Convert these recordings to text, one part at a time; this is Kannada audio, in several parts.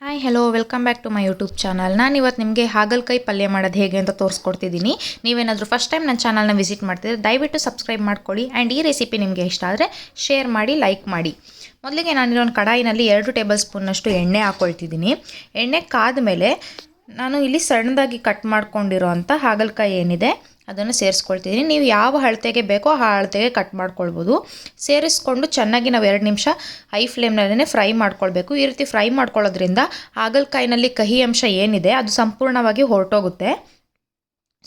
Hi hello welcome back to my YouTube channel ನಾನು ಇವತ್ತು ನಿಮಗೆ ಹಾಗಲಕಾಯಿ ಪಲ್ಯ ಮಾಡೋದು ಹೇಗೆ ಅಂತ ತೋರಿಸ್ಕೊಡ್ತಿದ್ದೀನಿ ನೀವೇನಾದರೂ ಫಸ್ಟ್ ಟೈಮ್ ನನ್ನ ಚಾನಲ್ನ ವಿಸಿಟ್ ಮಾಡ್ತಿದ್ರೆ ದಯವಿಟ್ಟು ಸಬ್ಸ್ಕ್ರೈಬ್ ಮಾಡ್ಕೊಳ್ಳಿ ಆ್ಯಂಡ್ ಈ ರೆಸಿಪಿ ನಿಮಗೆ ಇಷ್ಟ ಆದರೆ ಶೇರ್ ಮಾಡಿ ಲೈಕ್ ಮಾಡಿ. ಮೊದಲಿಗೆ ನಾನಿಲ್ಲೊಂದು ಕಡಾಯಿನಲ್ಲಿ ಎರಡು ಟೇಬಲ್ ಸ್ಪೂನಷ್ಟು ಎಣ್ಣೆ ಹಾಕ್ಕೊಳ್ತಿದ್ದೀನಿ ಎಣ್ಣೆ ಕಾದ ಮೇಲೆ ನಾನು ಇಲ್ಲಿ ಸಣ್ಣದಾಗಿ ಕಟ್ ಮಾಡ್ಕೊಂಡಿರೋ ಅಂಥ ಹಾಗಲಕಾಯಿ ಏನಿದೆ ಅದನ್ನು ಸೇರಿಸ್ಕೊಳ್ತಿದ್ದೀನಿ. ನೀವು ಯಾವ ಅಳತೆಗೆ ಬೇಕೋ ಆ ಅಳತೆಗೆ ಕಟ್ ಮಾಡ್ಕೊಳ್ಬೋದು. ಸೇರಿಸ್ಕೊಂಡು ಚೆನ್ನಾಗಿ ನಾವು ಎರಡು ನಿಮಿಷ ಹೈ ಫ್ಲೇಮ್ನಲ್ಲೇ ಫ್ರೈ ಮಾಡ್ಕೊಳ್ಬೇಕು. ಈ ರೀತಿ ಫ್ರೈ ಮಾಡ್ಕೊಳ್ಳೋದ್ರಿಂದ ಹಾಗಲಕಾಯಿನಲ್ಲಿ ಕಹಿ ಅಂಶ ಏನಿದೆ ಅದು ಸಂಪೂರ್ಣವಾಗಿ ಹೊರಟೋಗುತ್ತೆ.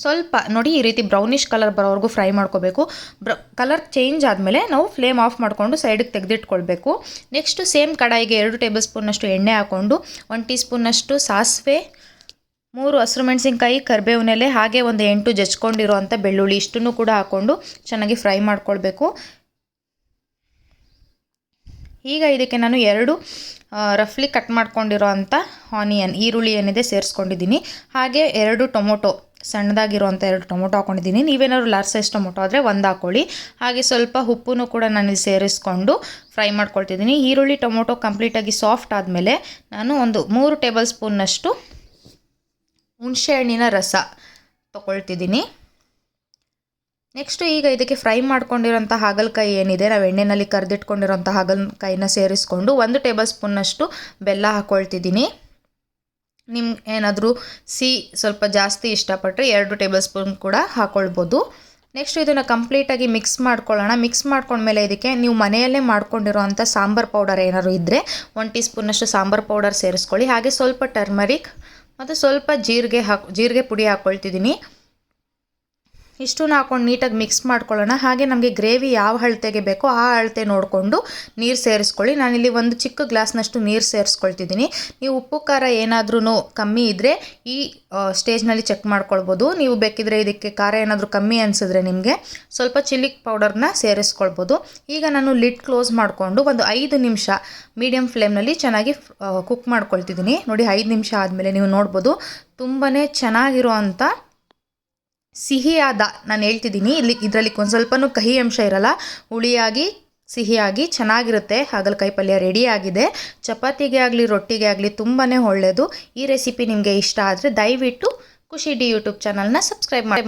ಸ್ವಲ್ಪ ನೋಡಿ ಈ ರೀತಿ ಬ್ರೌನಿಷ್ ಕಲರ್ ಬರೋವರೆಗೂ ಫ್ರೈ ಮಾಡ್ಕೋಬೇಕು ಬ್ರ ಕಲರ್ ಚೇಂಜ್ ಆದಮೇಲೆ ನಾವು ಫ್ಲೇಮ್ ಆಫ್ ಮಾಡಿಕೊಂಡು ಸೈಡಿಗೆ ತೆಗೆದಿಟ್ಕೊಳ್ಬೇಕು. ನೆಕ್ಸ್ಟು ಸೇಮ್ ಕಡಾಯಿಗೆ ಎರಡು ಟೇಬಲ್ ಸ್ಪೂನಷ್ಟು ಎಣ್ಣೆ ಹಾಕ್ಕೊಂಡು ಒನ್ ಟೀ ಸ್ಪೂನಷ್ಟು ಸಾಸಿವೆ ಮೂರು ಹಸಿರು ಮೆಣಸಿನ್ಕಾಯಿ, ಕರಿಬೇವಿನೆಲೆ, ಹಾಗೆ ಒಂದು ಎಂಟು ಜಚ್ಕೊಂಡಿರೋ ಅಂಥ ಬೆಳ್ಳುಳ್ಳಿ ಇಷ್ಟನ್ನು ಕೂಡ ಹಾಕ್ಕೊಂಡು ಚೆನ್ನಾಗಿ ಫ್ರೈ ಮಾಡ್ಕೊಳ್ಬೇಕು. ಈಗ ಇದಕ್ಕೆ ನಾನು ಎರಡು ರಫ್ಲಿ ಕಟ್ ಮಾಡ್ಕೊಂಡಿರೋ ಆನಿಯನ್ ಈರುಳ್ಳಿ ಏನಿದೆ ಸೇರಿಸ್ಕೊಂಡಿದ್ದೀನಿ. ಹಾಗೆ ಎರಡು ಟೊಮೊಟೊ ಸಣ್ಣದಾಗಿರುವಂಥ ಎರಡು ಟೊಮೊಟೊ ಹಾಕೊಂಡಿದ್ದೀನಿ. ನೀವೇನಾದ್ರು ಲಾರ್ಜ್ ಸೈಜ್ ಟೊಮೊಟೊ ಆದರೆ ಒಂದು ಹಾಕ್ಕೊಳ್ಳಿ ಹಾಗೆ ಸ್ವಲ್ಪ ಉಪ್ಪನ್ನು ಕೂಡ ನಾನು ಸೇರಿಸ್ಕೊಂಡು ಫ್ರೈ ಮಾಡ್ಕೊಳ್ತಿದ್ದೀನಿ. ಈರುಳ್ಳಿ ಟೊಮೊಟೊ ಕಂಪ್ಲೀಟಾಗಿ ಸಾಫ್ಟ್ ಆದಮೇಲೆ ನಾನು ಒಂದು ಮೂರು ಟೇಬಲ್ ಸ್ಪೂನ್ನಷ್ಟು ಹುಣಸೆಹಣ್ಣಿನ ರಸ ತೊಗೊಳ್ತಿದ್ದೀನಿ. ನೆಕ್ಸ್ಟು ಈಗ ಇದಕ್ಕೆ ಫ್ರೈ ಮಾಡ್ಕೊಂಡಿರೋಂಥ ಹಾಗಲಕಾಯಿ ಏನಿದೆ, ನಾವು ಎಣ್ಣೆಯಲ್ಲಿ ಕರೆದಿಟ್ಕೊಂಡಿರೋಂಥ ಹಾಗಲಕಾಯಿನ ಸೇರಿಸ್ಕೊಂಡು ಒಂದು ಟೇಬಲ್ ಸ್ಪೂನ್ನಷ್ಟು ಬೆಲ್ಲ ಹಾಕ್ಕೊಳ್ತಿದ್ದೀನಿ ನಿಮ್ಗೆ ಏನಾದರೂ ಸಿಹಿ ಸ್ವಲ್ಪ ಜಾಸ್ತಿ ಇಷ್ಟಪಟ್ಟರೆ ಎರಡು ಟೇಬಲ್ ಸ್ಪೂನ್ ಕೂಡ ಹಾಕ್ಕೊಳ್ಬೋದು ನೆಕ್ಸ್ಟ್ ಇದನ್ನು ಕಂಪ್ಲೀಟಾಗಿ ಮಿಕ್ಸ್ ಮಾಡ್ಕೊಳ್ಳೋಣ. ಮಿಕ್ಸ್ ಮಾಡ್ಕೊಂಡ್ಮೇಲೆ ಇದಕ್ಕೆ ನೀವು ಮನೆಯಲ್ಲೇ ಮಾಡ್ಕೊಂಡಿರೋ ಸಾಂಬಾರ್ ಸಾಂಬಾರು ಪೌಡರ್ ಏನಾದ್ರು ಇದ್ದರೆ ಒನ್ ಟೀ ಸ್ಪೂನಷ್ಟು ಸಾಂಬಾರು ಪೌಡರ್ ಸೇರಿಸ್ಕೊಳ್ಳಿ. ಹಾಗೆ ಸ್ವಲ್ಪ ಟರ್ಮರಿಕ್ ಮತ್ತು ಸ್ವಲ್ಪ ಜೀರಿಗೆ ಹಾಕಿ ಜೀರಿಗೆ ಪುಡಿ ಹಾಕ್ಕೊಳ್ತಿದ್ದೀನಿ ಇಷ್ಟನ್ನು ಹಾಕೊಂಡು ನೀಟಾಗಿ ಮಿಕ್ಸ್ ಮಾಡ್ಕೊಳ್ಳೋಣ. ಹಾಗೆ ನಮಗೆ ಗ್ರೇವಿ ಯಾವ ಅಳತೆಗೆ ಬೇಕೋ ಆ ಅಳತೆ ನೋಡಿಕೊಂಡು ನೀರು ಸೇರಿಸ್ಕೊಳ್ಳಿ. ನಾನಿಲ್ಲಿ ಒಂದು ಚಿಕ್ಕ ಗ್ಲಾಸ್ನಷ್ಟು ನೀರು ಸೇರಿಸ್ಕೊಳ್ತಿದ್ದೀನಿ. ನೀವು ಉಪ್ಪು, ಖಾರ ಏನಾದ್ರೂ ಕಮ್ಮಿ ಇದ್ದರೆ ಈ ಸ್ಟೇಜ್ನಲ್ಲಿ ಚೆಕ್ ಮಾಡ್ಕೊಳ್ಬೋದು. ನೀವು ಬೇಕಿದ್ರೆ ಇದಕ್ಕೆ ಖಾರ ಏನಾದರೂ ಕಮ್ಮಿ ಅನಿಸಿದ್ರೆ ನಿಮಗೆ ಸ್ವಲ್ಪ ಚಿಲ್ಲಿ ಪೌಡರ್ನ ಸೇರಿಸ್ಕೊಳ್ಬೋದು. ಈಗ ನಾನು ಲಿಡ್ ಕ್ಲೋಸ್ ಮಾಡಿಕೊಂಡು ಒಂದು ಐದು ನಿಮಿಷ ಮೀಡಿಯಮ್ ಫ್ಲೇಮ್ನಲ್ಲಿ ಚೆನ್ನಾಗಿ ಕುಕ್ ಮಾಡ್ಕೊಳ್ತಿದ್ದೀನಿ. ನೋಡಿ, ಐದು ನಿಮಿಷ ಆದಮೇಲೆ ನೀವು ನೋಡ್ಬೋದು ತುಂಬಾ ಚೆನ್ನಾಗಿರೋ ಅಂಥ ಸಿಹಿಯಾದ ನಾನು ಹೇಳ್ತಿದ್ದೀನಿ. ಇಲ್ಲಿ ಇದರಲ್ಲಿ ಒಂದು ಸ್ವಲ್ಪನೂ ಕಹಿ ಅಂಶ ಇರಲ್ಲ. ಹುಳಿಯಾಗಿ, ಸಿಹಿಯಾಗಿ ಚೆನ್ನಾಗಿರುತ್ತೆ. ಹಾಗಲಕಾಯಿ ಪಲ್ಯ ರೆಡಿಯಾಗಿದೆ ಚಪಾತಿಗೆ ಆಗಲಿ, ರೊಟ್ಟಿಗೆ ಆಗಲಿ ತುಂಬಾ ಒಳ್ಳೆಯದು ಈ ರೆಸಿಪಿ ನಿಮಗೆ ಇಷ್ಟ ಆದರೆ ದಯವಿಟ್ಟು ಖುಷಿ ಡಿ ಯೂಟ್ಯೂಬ್ ಚಾನಲ್ನ ಸಬ್ಸ್ಕ್ರೈಬ್ ಮಾಡಿ.